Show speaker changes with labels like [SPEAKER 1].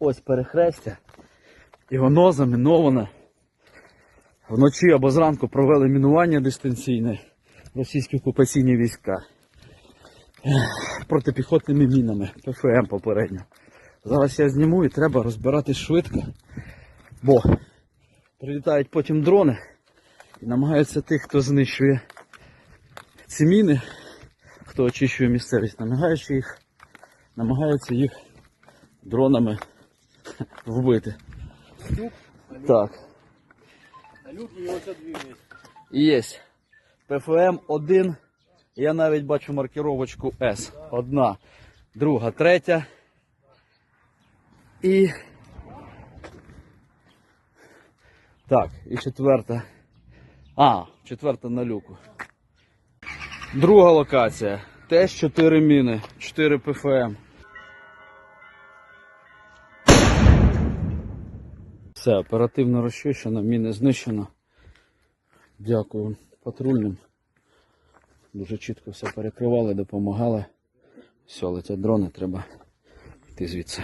[SPEAKER 1] ось перехрестя. І воно заміноване. Вночі або зранку провели мінування дистанційне російські окупаційні війська протипіхотними мінами, ПФМ попередньо. Зараз я зніму і треба розбиратись швидко, бо прилітають потім дрони і намагаються тих, хто знищує ці міни, хто очищує місцевість, намагаються їх, намагаються їх дронами вбити.
[SPEAKER 2] Стюк,
[SPEAKER 1] Так.
[SPEAKER 2] а люк і оце дві.
[SPEAKER 1] Є. ПФМ 1. Я навіть бачу маркировочку С. Одна, друга, третя. І. Так, і четверта. А, четверта на люку. Друга локація. Теж 4 міни, 4 ПФМ. Все, оперативно розчищено, міни знищено. Дякую патрульним. Дуже чітко все перекривали, допомагали. Все, летять дрони, треба йти звідси.